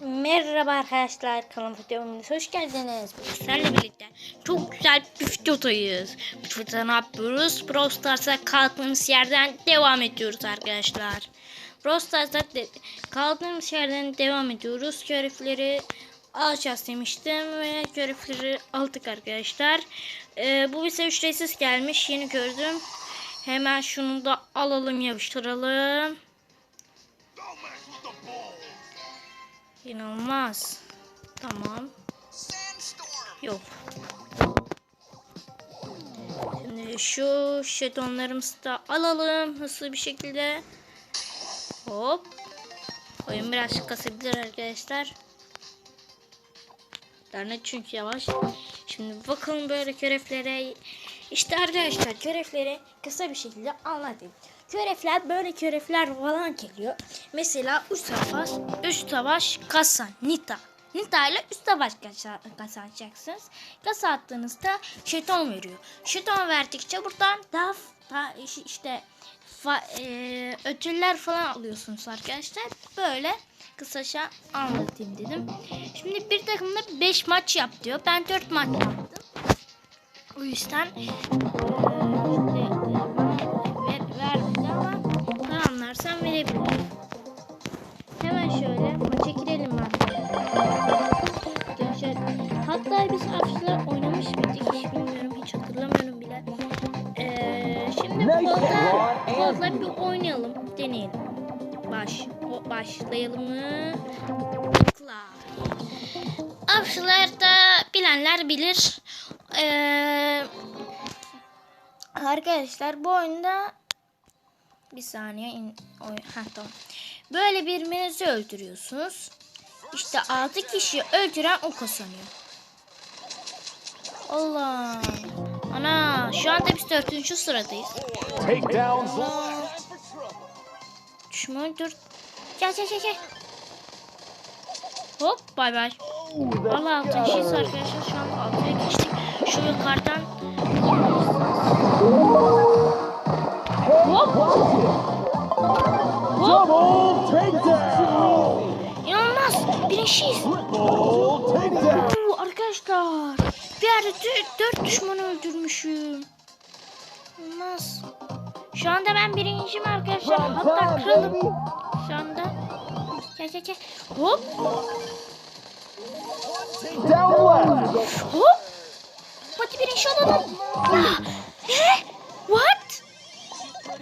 Merhaba arkadaşlar kanalıma videomuza hoş geldiniz. Sizlerle birlikte çok güzel bir videodayız. Bu videoda ne yapıyoruz? Brawl kaldığımız yerden devam ediyoruz arkadaşlar. Brawl kaldığımız yerden devam ediyoruz. Görevleri alacağız demiştim ve görevleri aldık arkadaşlar. Ee, bu bize ücretsiz gelmiş yeni gördüm. Hemen şunu da alalım yapıştıralım. İnanılmaz. Tamam. Yok. Şimdi şu jetonlarımızı da alalım hızlı bir şekilde. Hop. Oyun biraz kasabilir arkadaşlar. İnternet çünkü yavaş. Şimdi bakalım böyle görevlere. İşte arkadaşlar görevleri kısa bir şekilde anlatayım. Görevler böyle görevler falan geliyor. Mesela üst savaş, üst savaş kasa, Nita. Nita ile üst savaş kazanacaksınız. Kasa attığınızda jeton veriyor. Jeton verdikçe buradan daha, daha iş- işte fa- e, ödüller falan alıyorsunuz arkadaşlar. Böyle kısaca anlatayım dedim. Şimdi bir takımda 5 maç yap diyor. Ben 4 maç yaptım. O yüzden verebilirim. Hemen şöyle maça girelim arkadaşlar. Hatta biz avcılar oynamış mıydık hiç bilmiyorum. Hiç hatırlamıyorum bile. Eee, şimdi kolda, kolda bir oynayalım. Deneyelim. Baş, o başlayalım mı? Tıkla. Avcılarda bilenler bilir. Ee, arkadaşlar bu oyunda bir saniye in, oy, heh, tamam. Böyle birbirinizi öldürüyorsunuz. İşte 6 kişi öldüren o kazanıyor. Allah. Ana şu anda biz 4. sıradayız. Allah. Düşman dur. Gel gel gel gel. Hop bay bay. Valla altın kişiyiz arkadaşlar. Şu an altıya geçtik. Şu yukarıdan. Hop. Hop. Double takedown. İnanılmaz. Birinciyiz. Arkadaşlar. Bir yerde dö- dört düşmanı öldürmüşüm. İnanılmaz. Şu anda ben birinciyim arkadaşlar. Hatta kralım. Şu anda. Gel gel gel. Hop. Hop. Hadi birinci olalım. Ne? What?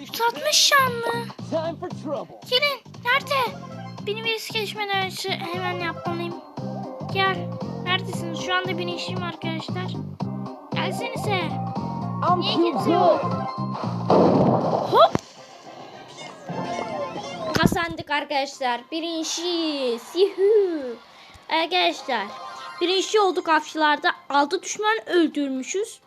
160 şanlı. Time for trouble. Gelin. Nerede? Benim virüs gelişmeden önce hemen yapmalıyım. Gel. Neredesiniz? Şu anda birinciyim arkadaşlar. Gelsenize. I'm Niye too kimse yok? Hop. Kazandık arkadaşlar. Birinciyiz. Yuhu. Arkadaşlar. Birinci olduk avcılarda. 6 düşman öldürmüşüz.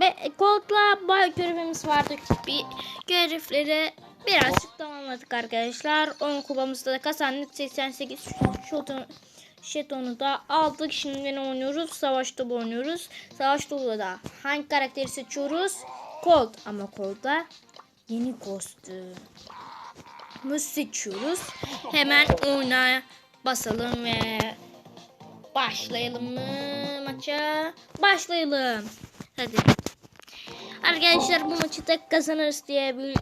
Ve kodla bay görevimiz vardı. Bir görevleri birazcık tamamladık arkadaşlar. 10 kupamızda da kazandık. 88 şutun Jetonu da aldık. Şimdi ne oynuyoruz? Savaş dolu oynuyoruz. Savaş dolu da hangi karakteri seçiyoruz? Colt ama Colt'da yeni kostüm. Mı seçiyoruz. Hemen oyuna basalım ve başlayalım mı maça? Başlayalım. Hadi. Arkadaşlar bu maçı da kazanırız diye bir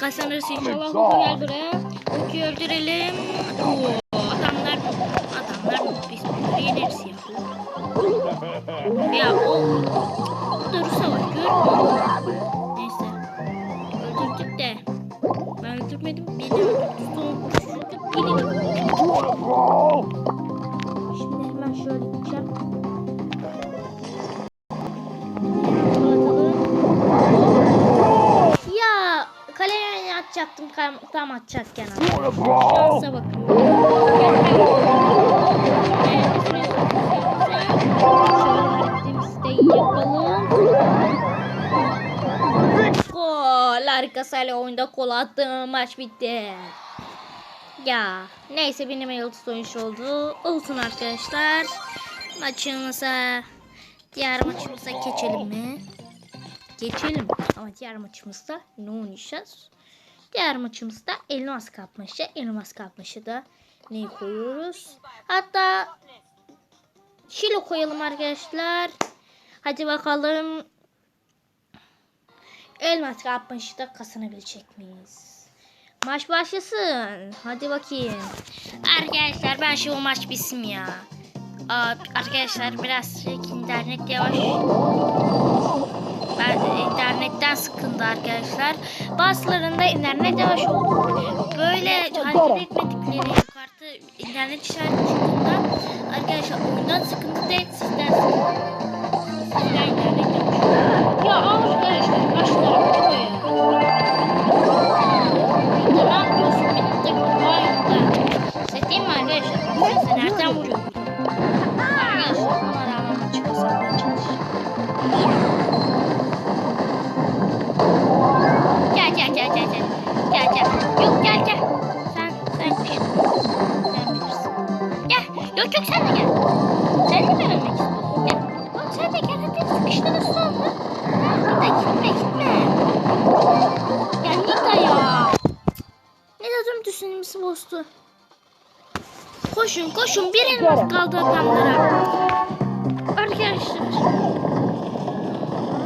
kazanırız inşallah. Gel buraya. Öldürelim. Atacaktım tam, atacakken attım. Şansa yapalım. Gol harikasıyla oyunda gol attım. Maç bitti. Ya neyse benim yıldız oyuncu oldu. Olsun arkadaşlar. Maçımıza diğer maçımıza geçelim mi? Geçelim. Ama diğer maçımızda ne oynayacağız? Diğer maçımızda elmas kapmaşı. Elmas kapmaşı da neyi koyuyoruz? Hatta Şilo koyalım arkadaşlar. Hadi bakalım. Elmas kapmaşı da kazanabilecek miyiz? Maç başlasın. Hadi bakayım. Arkadaşlar ben şu maç bitsin ya. Arkadaşlar biraz internet yavaş. Ben internetten sıkıldı arkadaşlar. Bazılarında internet yavaş oldu. Böyle hareket etmedikleri yukarıda internet işareti çıktığında arkadaşlar oyundan sıkıntı değil sizden. Sizden internet yavaş. Ya arkadaşlar. Ya ne yapıyorsun benim takım bayımda. Seteyim mi arkadaşlar? Sen nereden vuruyor? Dedim düşünümüzü bozdu. Koşun koşun bir elimiz kaldı adamlara. Arkadaşlar.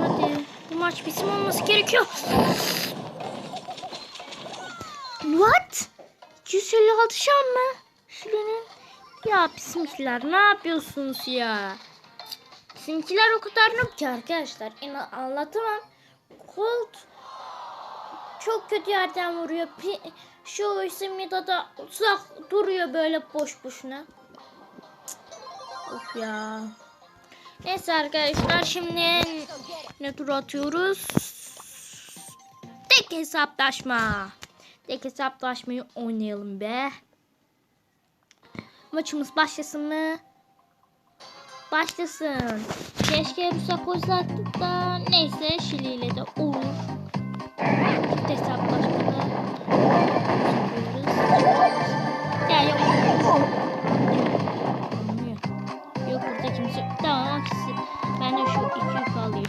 Hadi bu maç bizim olması gerekiyor. What? 156 şan mı? Şirin'in. Ya bizimkiler ne yapıyorsunuz ya? Bizimkiler o kadar noob ki arkadaşlar. İnan anlatamam. Colt çok kötü yerden vuruyor. Şu Simida da uzak duruyor böyle boş boşuna. Of ya. Neyse arkadaşlar şimdi ne tur atıyoruz? Tek hesaplaşma. Tek hesaplaşmayı oynayalım be. Maçımız başlasın mı? Başlasın. Keşke Rusa koysaydık da neyse Şili ile de olur. Tek yapıyoruz. Ya yok. Yok burada kimse. Tamam. Ben de şu iki yük arkadaşlar.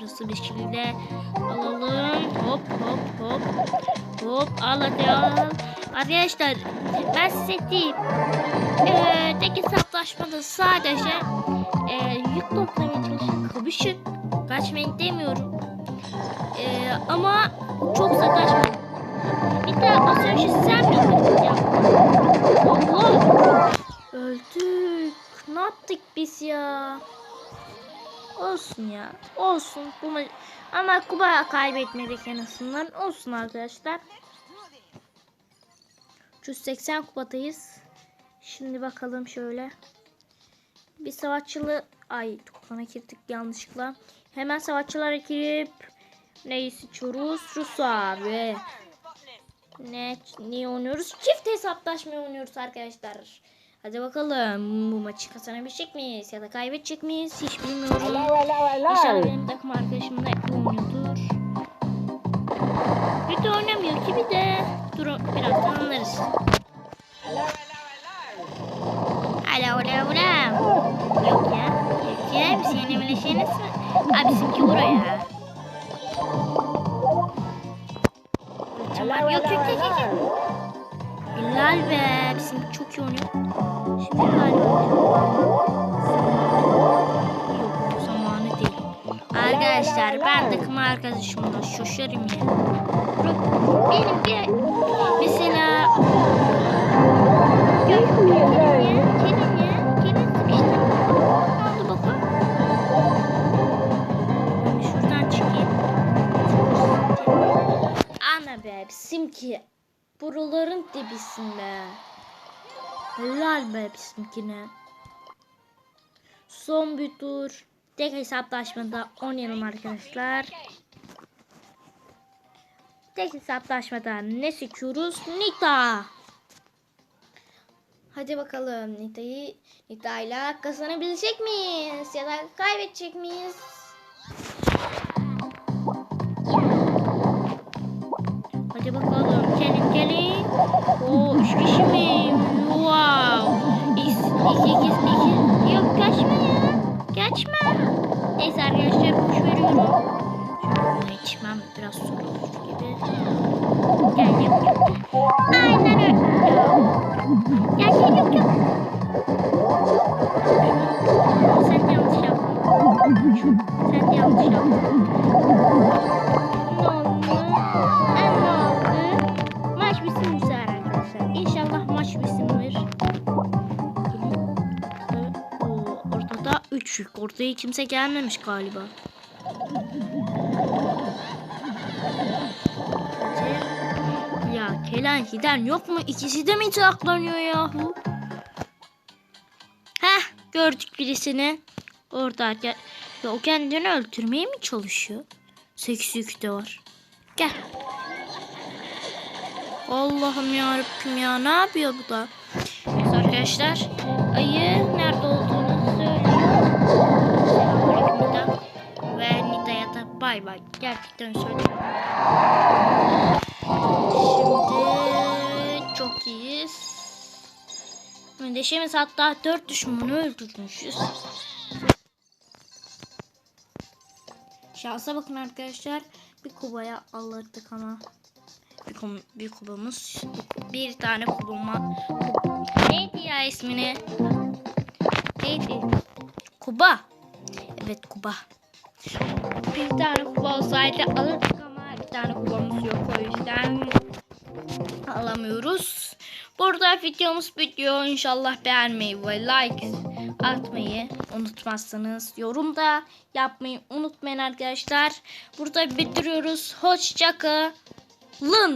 Hızlı bir şekilde alalım. Hop hop hop. Hop al hadi al. Arkadaşlar ben size diyeyim. Ee, tek sadece e, yük toplamaya çalışan kavuşun. Kaçmayın demiyorum. Ee, ama çok sataşmayın. De az önce ya? Öldük. Ne yaptık biz ya? Olsun ya. Olsun. Bu ma- Ama Kuba kaybetmedik en azından. Olsun arkadaşlar. 380 kupadayız. Şimdi bakalım şöyle. Bir savaşçılı... Ay tokana girdik yanlışlıkla. Hemen savaşçılara girip... Neyi seçiyoruz? Rus abi. Ne, ne oynuyoruz? Çift hesaplaşma oynuyoruz arkadaşlar. Hadi bakalım bu maçı kazanabilecek miyiz ya da kaybedecek miyiz hiç bilmiyorum. Hello, hello, İnşallah hello. benim takım arkadaşım da oynuyordur. Kötü oynamıyor ki bir de. Dur birazdan anlarız. Alo alo alo. Yok ya. Yok ya. Bir senin öyle şey nasıl? Abi bizimki buraya. Yok yok yok yok. yok. Helal be. Bizimki çok iyi oynuyor. Şimdi galiba. Yok bu zamanı değil. Arkadaşlar ben takım arkadaşımla şoşarım ya. Benim bir mesela Gel gelin ya, gelin be bizimki buraların dibisinde. Helal be bizimkine. Son bir tur. Tek hesaplaşmada oynayalım arkadaşlar. Tek hesaplaşmada ne seçiyoruz? Nita. Hadi bakalım Nita'yı Nita'yla kazanabilecek miyiz? Ya da kaybedecek miyiz? Gelin. Oo üç kişi mi? Wow. İz, iki, iki, iki. Yok kaçma ya. Kaçma. Neyse arkadaşlar boş veriyorum. Bunu içmem biraz zor olur gibi. Gel yok yok. Aynen öyle. Gel gel yok yok. Sen de yanlış yaptın. Sen de yanlış yaptın. İnşallah maç bitsindir. Oo, ortada 3 yük. Ortaya kimse gelmemiş galiba. Ya Kenan giden yok mu? İkisi de mi saklanıyor yahu? Heh gördük birisini. Orada ya, ya o kendini öldürmeye mi çalışıyor? Sekiz yük de var. Gel. Allah'ım yarabbim ya ne yapıyor bu da? Evet arkadaşlar ayı nerede olduğunu söylüyor. Nida. Ve Nida'ya da bay bay. Gerçekten söylüyorum. Şimdi çok iyiyiz. Mendeşemiz hatta dört düşmanı öldürmüşüz. Şansa bakın arkadaşlar. Bir kubaya alırdık ama. Bir, bir kubamız. Bir tane kubama. Neydi ya ismini? Neydi? Kuba. Evet Kuba. Bir tane kuba olsaydı alırdık ama bir tane kubamız yok o yüzden alamıyoruz. Burada videomuz bitiyor. İnşallah beğenmeyi ve like atmayı unutmazsınız. Yorum da yapmayı unutmayın arkadaşlar. Burada bitiriyoruz. Hoşçakalın. Lın.